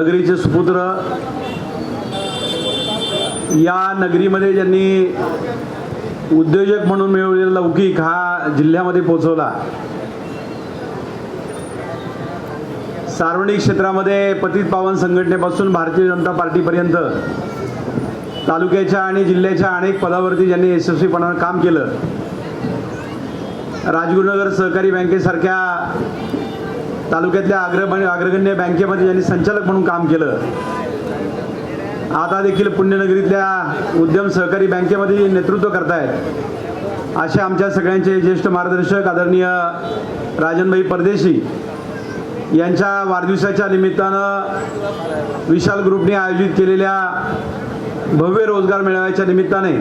नगरीचे सुपुत्र या नगरीमध्ये ज्यांनी उद्योजक म्हणून मिळवलेला लौकिक हा जिल्ह्यामध्ये पोहोचवला. सार्वजनिक क्षेत्रामध्ये पतित पावन संघटनेपासून भारतीय जनता पार्टीपर्यंत तालुक्याच्या आणि जिल्ह्याच्या अनेक पदावरती ज्यांनी यशस्वीपणानं काम केलं. राजगुरुनगर सहकारी बँकेसारख्या तालुक्यातल्या अग्र अग्रगण्य बँकेमध्ये ज्यांनी संचालक म्हणून काम केलं. आता देखील पुण्यनगरीतल्या उद्यम सहकारी बँकेमध्ये नेतृत्व करतायत. असे आमच्या सगळ्यांचे ज्येष्ठ मार्गदर्शक आदरणीय राजनभाई परदेशी यांच्या वाढदिवसाच्या निमित्तानं विशाल ग्रुपने आयोजित केलेल्या भव्य रोजगार मेळाव्याच्या निमित्ताने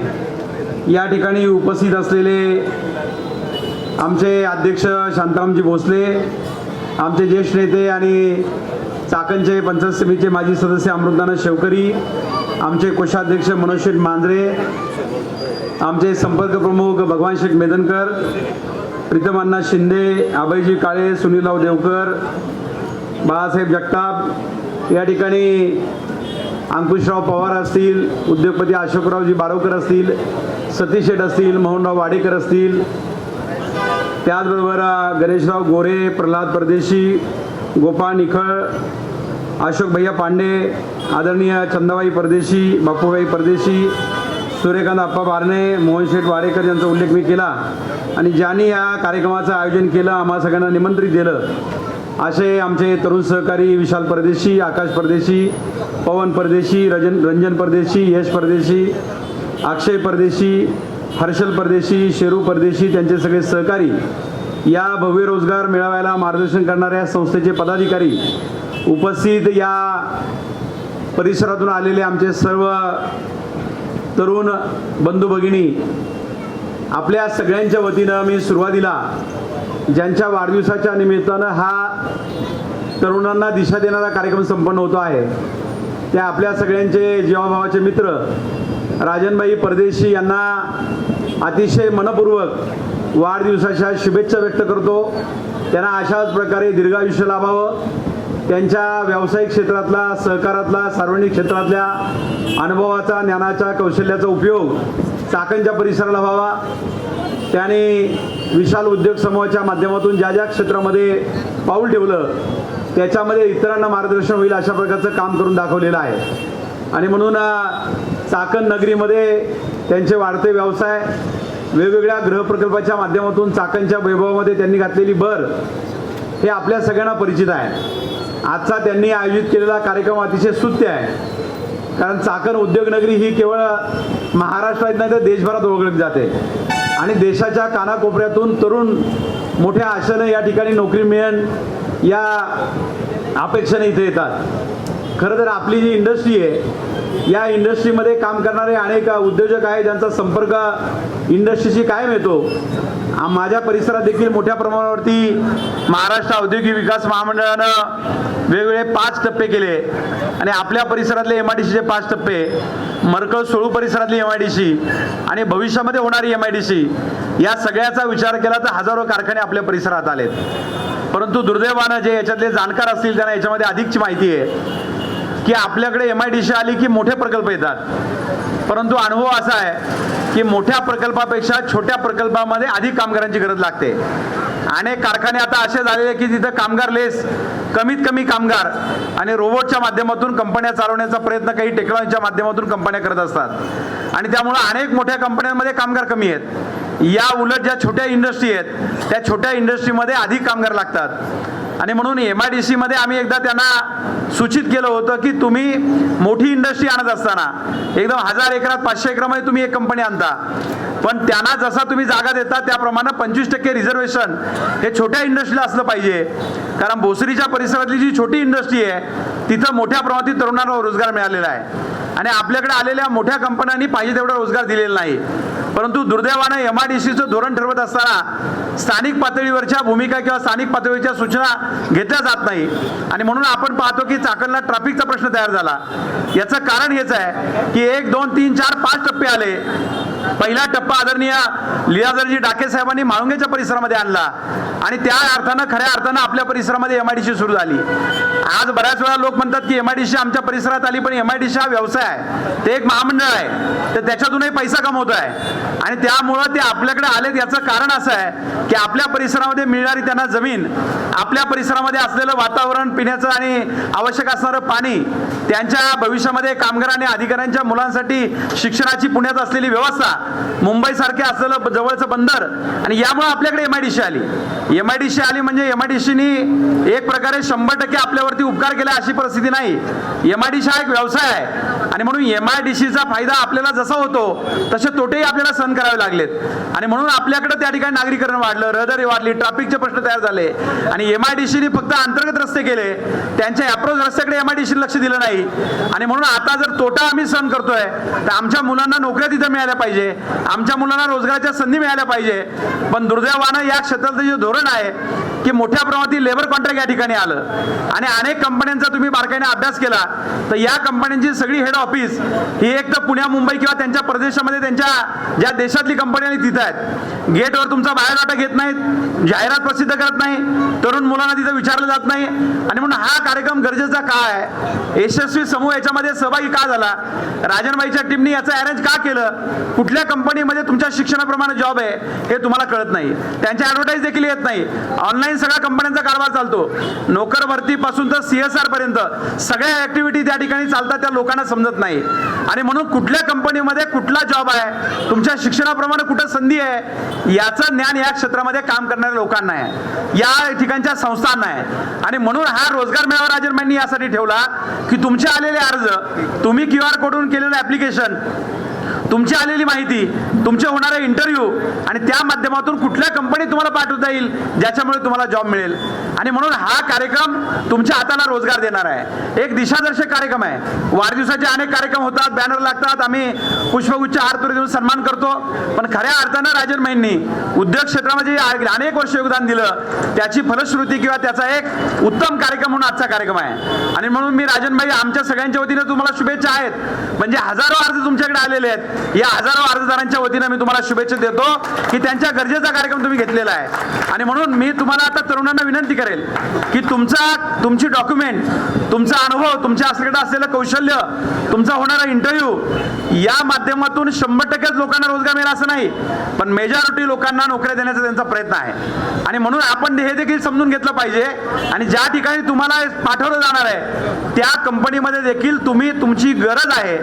या ठिकाणी उपस्थित असलेले आमचे अध्यक्ष शांतारामजी भोसले आमचे ज्येष्ठ नेते आणि चाकणचे पंचायत समितीचे माजी सदस्य अमृतदाना शेवकरी आमचे कोषाध्यक्ष मनोज शेठ मांजरे आमचे संपर्क प्रमुख भगवान शेठ मेदनकर प्रीतमांना शिंदे अभयजी काळे सुनीलराव देवकर बाळासाहेब जगताप या ठिकाणी अंकुशराव पवार असतील उद्योगपती अशोकरावजी बारोकर असतील सतीश शेठ असतील मोहनराव वाडेकर असतील त्याचबरोबर गणेशराव गोरे प्रल्हाद परदेशी गोपाळ निखळ अशोक भैया पांडे आदरणीय चंदाबाई परदेशी बापूबाई परदेशी सूर्यकांत आप्पा बारणे मोहन शेठ वाडेकर यांचा उल्लेख मी केला आणि ज्यांनी या कार्यक्रमाचं आयोजन केलं आम्हा सगळ्यांना निमंत्रित दिलं. असे आमचे तरुण सहकारी विशाल परदेशी आकाश परदेशी पवन परदेशी रजन रंजन परदेशी यश परदेशी अक्षय परदेशी हर्षल परदेशी शेरू परदेशी त्यांचे सगळे सहकारी या भव्य रोजगार मेळाव्याला मार्गदर्शन करणाऱ्या संस्थेचे पदाधिकारी उपस्थित या परिसरातून आलेले आमचे सर्व तरुण बंधू भगिनी आपल्या सगळ्यांच्या वतीनं मी सुरुवातीला ज्यांच्या वाढदिवसाच्या निमित्तानं हा तरुणांना दिशा देणारा कार्यक्रम संपन्न होतो आहे त्या आपल्या सगळ्यांचे जीवाभावाचे मित्र राजनबाई परदेशी यांना अतिशय मनपूर्वक वाढदिवसाच्या शुभेच्छा व्यक्त करतो. त्यांना अशाच प्रकारे दीर्घायुष्य लाभावं. त्यांच्या व्यावसायिक क्षेत्रातला सहकारातला सार्वजनिक क्षेत्रातल्या अनुभवाचा ज्ञानाच्या कौशल्याचा उपयोग चाकणच्या परिसराला व्हावा. त्याने विशाल उद्योग समूहाच्या माध्यमातून ज्या ज्या क्षेत्रामध्ये पाऊल ठेवलं त्याच्यामध्ये इतरांना मार्गदर्शन होईल अशा प्रकारचं काम करून दाखवलेलं आहे. आणि म्हणून चाकण नगरीमध्ये त्यांचे वाढते व्यवसाय वेगवेगळ्या गृहप्रकल्पाच्या माध्यमातून चाकणच्या वैभवामध्ये त्यांनी घातलेली भर हे आपल्या सगळ्यांना परिचित आहे. आजचा त्यांनी आयोजित केलेला कार्यक्रम अतिशय स्तुत्य आहे. कारण चाकण उद्योगनगरी ही केवळ महाराष्ट्रात नाही तर देशभरात ओळखली जाते. आणि देशाच्या कानाकोपऱ्यातून तरुण मोठ्या आशेनं या ठिकाणी नोकरी मिळेल या अपेक्षेने इथे येतात. खरं तर आपली जी इंडस्ट्री आहे या इंडस्ट्रीमध्ये काम करणारे अनेक उद्योजक आहे ज्यांचा संपर्क इंडस्ट्रीशी कायम येतो. माझ्या परिसरात देखील मोठ्या प्रमाणावरती महाराष्ट्र औद्योगिक विकास महामंडळानं वेगवेगळे पाच टप्पे केले. आणि आपल्या परिसरातले एम आय डी सीचे पाच टप्पे मरकळ सोळू परिसरातली एम आय डी सी आणि भविष्यामध्ये होणारी एम आय डी सी या सगळ्याचा विचार केला तर हजारो कारखाने आपल्या परिसरात आलेत. परंतु दुर्दैवानं जे याच्यातले जाणकार असतील त्यांना याच्यामध्ये अधिकची माहिती आहे. की आपल्याकडे एम आय डी सी आली की मोठे प्रकल्प येतात. परंतु अनुभव असा आहे की मोठ्या प्रकल्पापेक्षा छोट्या प्रकल्पामध्ये अधिक कामगारांची गरज लागते. अनेक कारखाने आता असे झालेले की तिथं कामगार लेस कमीत कमी कामगार आणि रोबोटच्या माध्यमातून कंपन्या चालवण्याचा प्रयत्न काही टेक्नॉलॉजीच्या माध्यमातून कंपन्या करत असतात. आणि त्यामुळं अनेक मोठ्या कंपन्यांमध्ये कामगार कमी आहेत. या उलट ज्या छोट्या इंडस्ट्री आहेत त्या छोट्या इंडस्ट्रीमध्ये अधिक कामगार लागतात. आणि म्हणून एम आय डी सीमध्ये आम्ही एकदा त्यांना सूचित केलं होतं की तुम्ही मोठी इंडस्ट्री आणत असताना एकदम हजार एकरात पाचशे एकरामध्ये तुम्ही एक कंपनी आणता. पण त्यांना जसा तुम्ही जागा देता त्याप्रमाणे पंचवीस टक्के रिझर्वेशन हे छोट्या इंडस्ट्रीला असलं पाहिजे. कारण भोसरीच्या परिसरातली जी छोटी इंडस्ट्री आहे तिथं मोठ्या प्रमाणात तरुणांना रोजगार मिळालेला आहे. आणि आपल्याकडे आलेल्या मोठ्या कंपन्यांनी पाहिजे तेवढा रोजगार दिलेला नाही. परंतु दुर्दैवानं एम आय डी सीचं धोरण ठरवत असताना स्थानिक पातळीवरच्या भूमिका किंवा स्थानिक पातळीवरच्या सूचना घेतल्या जात नाही. आणि म्हणून आपण पाहतो की चाकणला ट्रॅफिकचा प्रश्न तयार झाला. याचं कारण हेच आहे की एक दोन तीन चार पाच टप्पे आले. पहिला टप्पा आदरणीय लीलाधरजी डाके साहेबांनी माळुंगेच्या परिसरामध्ये आणला. आणि त्या अर्थानं खऱ्या अर्थानं आपल्या परिसरामध्ये एम आय डी सी सुरू झाली. आज बऱ्याच वेळा लोक म्हणतात की एम आय डीशी आमच्या परिसरात आली पण एम आय डीशी हा व्यवसाय आहे. ते एक महामंडळ आहे. तर त्याच्यातूनही पैसा कमवतो आहे आणि त्यामुळं ते आपल्याकडे आलेत याचं कारण असं आहे की आपल्या परिसरामध्ये मिळणारी त्यांना जमीन आपल्या परिसरामध्ये असलेलं वातावरण पिण्याचं आणि आवश्यक असणारं पाणी त्यांच्या भविष्यामध्ये कामगार आणि अधिकाऱ्यांच्या मुलांसाठी शिक्षणाची पुण्यात असलेली व्यवस्था मुंबईसारखे असलेलं जवळचं बंदर आणि यामुळे आपल्याकडे एम आय डीशी आली. एम आय डीशी आली म्हणजे एम आय डी सीनी एक प्रकारे शंभर टक्के आपल्यावरती उपकार केला अशी परिस्थिती नाही. एम आय डी हा एक व्यवसाय आहे. आणि म्हणून एम आय डी सीचा फायदा आपल्याला जसा होतो तसे तोटेही आपल्याला सहन करावे लागलेत. आणि म्हणून आपल्याकडे त्या ठिकाणी नागरीकरण वाढलं रहदारी वाढली ट्रॅफिकचे प्रश्न तयार झाले. आणि एम आय डी सीने फक्त अंतर्गत रस्ते केले. त्यांच्या अप्रोच रस्त्याकडे एम आय एमआयडीसी लक्ष दिलं नाही. आणि म्हणून आता जर तोटा आम्ही सहन करतोय तर आमच्या मुलांना नोकऱ्या तिथं मिळाल्या पाहिजे. आमच्या मुलांना रोजगाराच्या संधी मिळाल्या पाहिजे. पण दुर्दैवानं या क्षेत्राचं जे धोरण आहे की मोठ्या प्रमाणातील लेबर कॉन्ट्रॅक्ट या ठिकाणी आलं. आणि अनेक कंपन्यांचा तुम्ही बारकाईने अभ्यास केला तर या कंपन्यांची सगळी हेड ऑफिस ही एक तर पुण्या मुंबई किंवा त्यांच्या प्रदेशामध्ये त्यांच्या ज्या देशातली कंपनी आहे तिथं आहेत. गेटवर तुमचा बायोडाटा घेत नाहीत जाहिरात प्रसिद्ध करत नाही तरुण मुलांना तिथं विचारलं जात नाही. आणि म्हणून हा कार्यक्रम गरजेचा का आहे? यशस्वी समूह याच्यामध्ये सहभागी का झाला? राजनबाईच्या टीमने याचं अरेंज का केलं? कुठल्या कंपनीमध्ये तुमच्या शिक्षणाप्रमाणे जॉब आहे हे तुम्हाला कळत नाही. त्यांच्या ॲडव्हर्टाईज देखील येत नाही. ऑनलाईन सगळ्या कंपन्यांचा कारभार चालतो. नोकर भरतीपासून तर सी एस आर पर्यंत सगळ्या ऍक्टिव्हिटी त्या ठिकाणी चालतात त्या लोकांना समजत नाही. आणि म्हणून कुठल्या कंपनीमध्ये कुठला जॉब आहे तुमच्या शिक्षणाप्रमाणे कुठं संधी आहे याचं ज्ञान या क्षेत्रामध्ये काम करणाऱ्या लोकांना आहे. या ठिकाणच्या संस्थांना आहे. आणि म्हणून हा रोजगार मेळावा राजनबाईंनी यासाठी ठेवला की तुमचे आलेले अर्ज तुम्ही क्यू आर कोडून केलेलं ऍप्लिकेशन तुमची आलेली माहिती तुमचे होणारे इंटरव्ह्यू आणि त्या माध्यमातून कुठल्या कंपनीत तुम्हाला पाठवता येईल ज्याच्यामुळे तुम्हाला जॉब मिळेल. आणि म्हणून हा कार्यक्रम तुमच्या हाताला रोजगार देणार आहे. एक दिशादर्शक कार्यक्रम आहे. वाढदिवसाचे अनेक कार्यक्रम होतात बॅनर लागतात. आम्ही पुष्पगुच्छ आरतुरी देऊन सन्मान करतो. पण खऱ्या अर्थानं राजन माईंनी उद्योग क्षेत्रामध्ये अनेक वर्ष योगदान दिलं त्याची फलश्रुती किंवा त्याचा एक उत्तम कार्यक्रम म्हणून आजचा कार्यक्रम आहे. आणि म्हणून मी राजनभाई आमच्या सगळ्यांच्या वतीने तुम्हाला शुभेच्छा आहेत. म्हणजे हजारो अर्ज तुमच्याकडे आलेले आहेत. या हजारो अर्जदारांच्या वतीने मी तुम्हाला शुभेच्छा देतो की त्यांच्या गरजेचा कार्यक्रम तुम्ही घेतलेला आहे. आणि म्हणून मी तुम्हाला आता तरुणांना विनंती करेल की तुमचा तुमची डॉक्युमेंट तुमचा अनुभव तुमच्या असल्याकडे असलेलं कौशल्य तुमचा होणारा इंटरव्ह्यू या माध्यमातून शंभर टक्केच लोकांना रोजगार मिळेल असं नाही पण मेजॉरिटी लोकांना नोकऱ्या देण्याचा त्यांचा प्रयत्न आहे. आणि म्हणून आपण हे देखील समजून घेतलं पाहिजे. आणि ज्या ठिकाणी तुम्हाला पाठवलं जाणार आहे त्या कंपनीमध्ये देखील तुम्ही तुमची गरज आहे.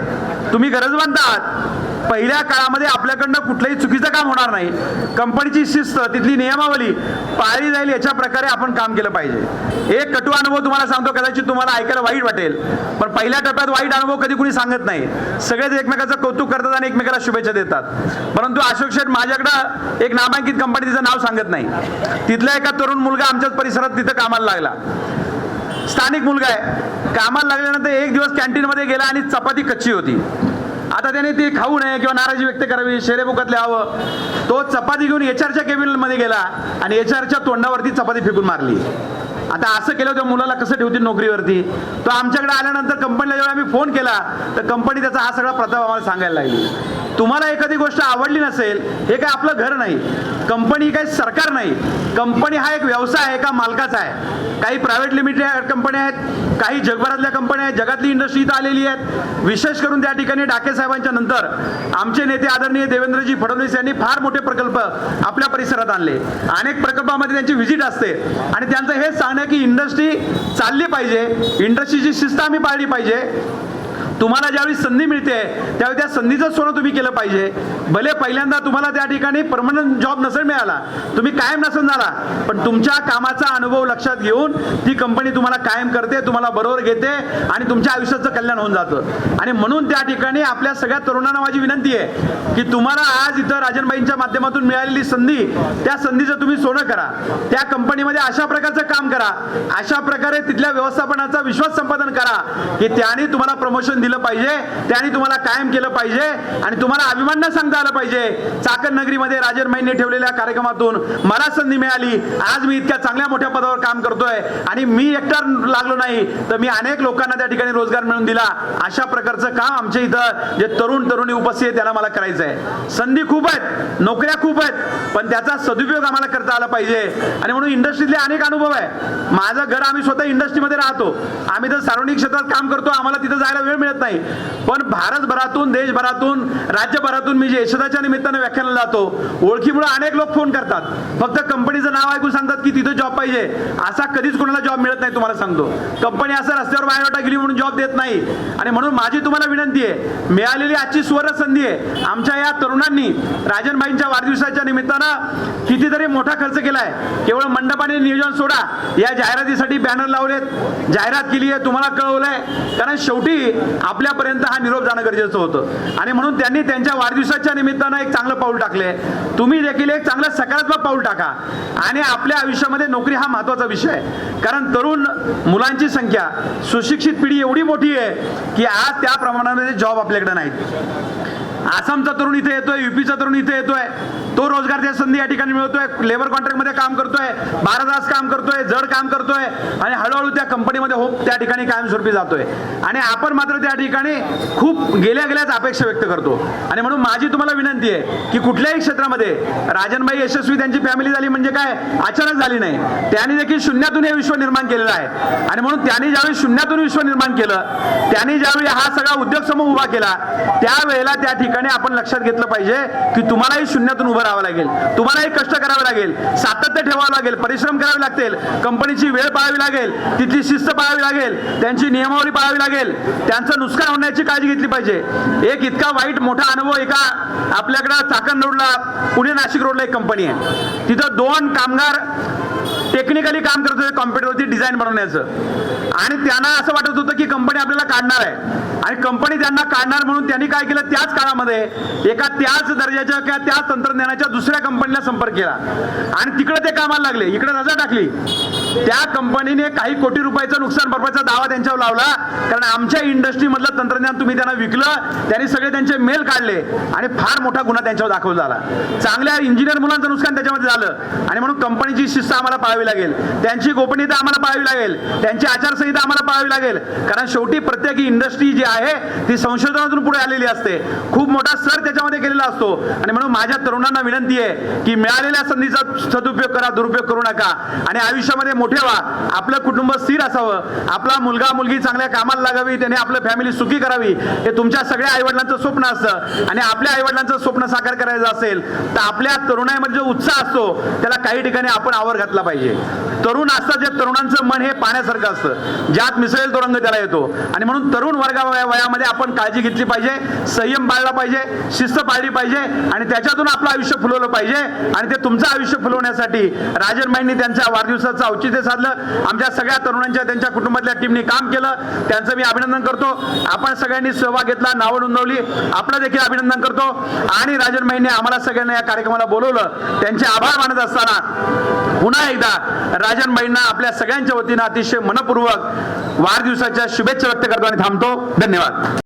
तुम्ही गरजवंत आहात. पहिल्या काळामध्ये आपल्याकडनं कुठलंही चुकीचं काम होणार नाही. कंपनीची शिस्त तिथली नियमावली पाळली जाईल याच्या प्रकारे आपण काम केलं पाहिजे. एक कटू अनुभव तुम्हाला सांगतो कदाचित तुम्हाला ऐकायला वाईट वाटेल पण पहिल्या टप्प्यात वाईट अनुभव कधी कुणी सांगत नाही. सगळेच एकमेकाचं कौतुक करतात आणि एकमेकाला शुभेच्छा देतात. परंतु अशोक शेठ माझ्याकडं एक नामांकित कंपनी तिचं नाव सांगत नाही. तिथला एका तरुण मुलगा आमच्याच परिसरात तिथं कामाला लागला. स्थानिक मुलगा आहे. कामाला लागल्यानंतर एक दिवस कॅन्टीनमध्ये गेला आणि चपाती कच्ची होती. आता त्याने ती खाऊ नये किंवा नाराजी व्यक्त करावी शेरेबुकात लिहावं तो चपाती घेऊन एच आरच्या केबिनमध्ये गेला आणि एच आरच्या तोंडावरती चपाती फेकून मारली. आता असं केलं त्या मुलाला कसं ठेवतील नोकरीवरती? तो आमच्याकडे आल्यानंतर कंपनीला जेव्हा आम्ही फोन केला तर कंपनी त्याचा हा सगळा प्रताप आम्हाला सांगायला लागली. तुम्हाला एखादी गोष्ट आवडली नसेल हे काय आपलं घर नाही. कंपनी काही सरकार नाही. कंपनी हा एक व्यवसाय आहे का मालकाचा आहे? काही प्रायव्हेट लिमिटेड कंपन्या आहेत काही जगभरातल्या कंपन्या आहेत जगातली इंडस्ट्री इथं आलेली आहेत. विशेष करून त्या ठिकाणी डाके साहेबांच्या नंतर आमचे नेते आदरणीय देवेंद्रजी फडणवीस यांनी फार मोठे प्रकल्प आपल्या परिसरात आणले. अनेक प्रकल्पामध्ये त्यांची व्हिजिट असते. आणि त्यांचं हेच सांगणं की इंडस्ट्री चालली पाहिजे. इंडस्ट्रीची शिस्त आम्ही पाळली पाहिजे. तुम्हाला ज्यावेळी संधी मिळते त्यावेळी त्या संधीचं सोनं तुम्ही केलं पाहिजे. भले पहिल्यांदा तुम्हाला त्या ठिकाणी परमनंट जॉब नसेल मिळाला तुम्ही कायम नसेल झाला पण तुमच्या कामाचा अनुभव लक्षात घेऊन ती कंपनी तुम्हाला कायम करते तुम्हाला बरोबर घेते आणि तुमच्या आयुष्याचं कल्याण होऊन जातं. आणि म्हणून त्या ठिकाणी आपल्या सगळ्या तरुणांना माझी विनंती आहे की तुम्हाला आज इथं राजनबाईंच्या माध्यमातून मिळालेली संधी त्या संधीचं तुम्ही सोनं करा. त्या कंपनीमध्ये अशा प्रकारचं काम करा. अशा प्रकारे तिथल्या व्यवस्थापनाचा विश्वास संपादन करा की त्याने तुम्हाला प्रमोशन दिलं पाहिजे त्याने तुम्हाला कायम केलं पाहिजे आणि तुम्हाला अभिमान न सांगता आलं पाहिजे. चाकण नगरीमध्ये राजन माईंनी ठेवलेल्या कार्यक्रमातून मला संधी मिळाली. आज मी इतक्या चांगल्या मोठ्या पदावर काम करतोय आणि मी एकटा लागलो नाही तर मी अनेक लोकांना त्या ठिकाणी रोजगार मिळवून दिला. अशा प्रकारचं काम आमच्या इथं जे तरुण तरुणी उपस्थित त्याला मला करायचं आहे संधी खूप आहेत नोकऱ्या खूप आहेत पण त्याचा सदुपयोग आम्हाला करता आला पाहिजे. आणि म्हणून इंडस्ट्रीतले अनेक अनुभव आहे माझं घर आम्ही स्वतः इंडस्ट्रीमध्ये राहतो. आम्ही तर सार्वजनिक क्षेत्रात काम करतो आम्हाला तिथं जायला वेळ मिळत नाही. पण भारतभरातून देशभरातून राज्यभरातून मी जे यशदाच्या निमित्तानं व्याख्यानाला जातो ओळखीमुळे अनेक लोक फोन करतात. फक्त कंपनीचं नाव ऐकून सांगतात की तिथं जॉब पाहिजे. असा कधीच कोणाला जॉब मिळत नाही तुम्हाला सांगतो. कंपनी असं रस्त्यावर बायोडाटा गेली म्हणून जॉब देत नाही. आणि म्हणून माझी तुम्हाला विनंती आहे मिळालेली आजची सुवर्ण संधी आहे. आमच्या या तरुणांनी राजनभाईंच्या वाढदिवसाच्या निमित्तानं कितीतरी मोठा खर्च केलाय. केवळ मंडपाने नियोजन सोडा. या जाहिरातीसाठी बॅनर लावलेत. जाहिरात केली आहे तुम्हाला कळवलंय. कारण शेवटी आपल्यापर्यंत हा निरोप जाणं गरजेचं होतं. आणि म्हणून त्यांनी त्यांच्या वाढदिवसाच्या निमित्तानं एक चांगलं पाऊल टाकले तुम्ही देखील एक चांगलं सकारात्मक पाऊल टाका. आणि आपल्या आयुष्यामध्ये नोकरी हा महत्त्वाचा विषय आहे. कारण तरुण मुलांची संख्या सुशिक्षित पिढी एवढी मोठी आहे की आज त्या प्रमाणामध्ये जॉब आपल्याकडे नाहीत. आसामचा तरुण इथे येतोय युपीचा तरुण इथे येतोय. तो रोजगारच्या संधी या ठिकाणी मिळतोय लेबर कॉन्ट्रॅक्टमध्ये काम करतोय. बारा तास काम करतोय. जड काम करतोय. आणि हळूहळू त्या कंपनीमध्ये हो त्या ठिकाणी कायमस्वरूपी जातोय. आणि आपण मात्र त्या ठिकाणी खूप गेल्या गेल्याच अपेक्षा व्यक्त करतो. आणि म्हणून माझी तुम्हाला विनंती आहे की कुठल्याही क्षेत्रामध्ये राजनभाई यशस्वी त्यांची फॅमिली झाली म्हणजे काय? अचानक झाली नाही. त्यांनी देखील शून्यातून हे विश्व निर्माण केलेलं आहे. आणि म्हणून त्यांनी ज्यावेळी शून्यातून विश्व निर्माण केलं त्यांनी ज्यावेळी हा सगळा उद्योग समूह उभा केला त्यावेळेला त्या ठिकाणी आपण लक्षात घेतलं पाहिजे की तुम्हालाही शून्यातून उभं करावा लागेल. तुम्हालाही कष्ट करावे लागेल. सातत्य ठेवावं लागेल. परिश्रम करावे लागतील. कंपनीची वेळ पाळावी लागेल. तिथली शिस्त पाळावी लागेल. त्यांची नियमावली पाळावी लागेल. त्यांचं नुकसान होण्याची काळजी घेतली पाहिजे. एक इतका वाईट मोठा अनुभव एका आपल्याकडं चाकण रोडला पुणे नाशिक रोडला एक कंपनी आहे. तिथं दोन कामगार टेक्निकली काम करत होते कॉम्प्युटरवरती डिझाईन बनवण्याचं आणि त्यांना असं वाटत होतं की कंपनी आपल्याला काढणार आहे. आणि कंपनी त्यांना काढणार म्हणून त्यांनी काय केलं? त्याच काळामध्ये एका त्याच दर्जाच्या किंवा त्याच तंत्रज्ञानाच्या दुसऱ्या कंपनीला संपर्क केला. आणि तिकडे ते कामाला लागले. इकडे रजा टाकली. त्या कंपनीने काही कोटी रुपयाचं नुकसान भरपाईचा दावा त्यांच्यावर लावला. कारण आमच्या इंडस्ट्रीमधलं तंत्रज्ञान तुम्ही त्यांना विकलं त्यांनी सगळे त्यांचे मेल काढले आणि फार मोठा गुन्हा त्यांच्यावर दाखवला झाला. चांगल्या इंजिनियर मुलांचं नुकसान त्याच्यामध्ये झालं. आणि म्हणून कंपनीची शिस्त आम्हाला पाळावी लागेल. त्यांची गोपनीयता आम्हाला पाळावी लागेल. त्यांची आचारसंहिता आम्हाला पाळावी लागेल. कारण शेवटी प्रत्येक इंडस्ट्री जी आहे ती संशोधनातून पुढे आलेली असते. खूप मोठा सर त्याच्यामध्ये केलेला असतो. आणि म्हणून माझ्या तरुणांना विनंती आहे की मिळालेल्या संधीचा सदुपयोग करा दुरुपयोग करू नका. आणि आयुष्यामध्ये मोठे व्हा आपलं कुटुंब स्थिर असावं. आपला मुलगा मुलगी चांगल्या कामाला लागावी त्याने आपलं फॅमिली सुखी करावी. हे तुमच्या सगळ्या आईवडिलांचं स्वप्न असतं. आणि आपल्या आईवडिलांचं स्वप्न साकार करायचं असेल तर आपल्या तरुणाईमध्ये जो उत्साह असतो त्याला काही ठिकाणी आपण आवर घातला पाहिजे. तरुण असतात जे तरुणांचं मन हे पाण्यासारखं असतं. ज्यात मिसळेल तो रंग त्याला येतो. आणि म्हणून तरुण वर्गा वया- वयामध्ये आपण काळजी घेतली पाहिजे संयम पाळला पाहिजे शिस्त पाळली पाहिजे आणि त्याच्यातून आपलं आयुष्य फुलवलं पाहिजे. आणि ते तुमचं आयुष्य फुलवण्यासाठी राजन माईंनी त्यांच्या वाढदिवसाचं औचित्य साध्य साधलं आमच्या सगळ्या तरुणांच्या त्यांच्या कुटुंबातल्या टीमने काम केलं. त्यांचं मी अभिनंदन करतो. आपण सगळ्यांनी सहभाग घेतला नावं नोंदवली. आपलं देखील अभिनंदन करतो. आणि राजन महिने आम्हाला सगळ्यांना या कार्यक्रमाला बोलवलं. त्यांचे आभार मानत असताना पुन्हा एकदा राजन बाईंना आपल्या सगळ्यांच्या वतीनं अतिशय मनपूर्वक वाढदिवसाच्या शुभेच्छा व्यक्त करतो आणि थांबतो. धन्यवाद.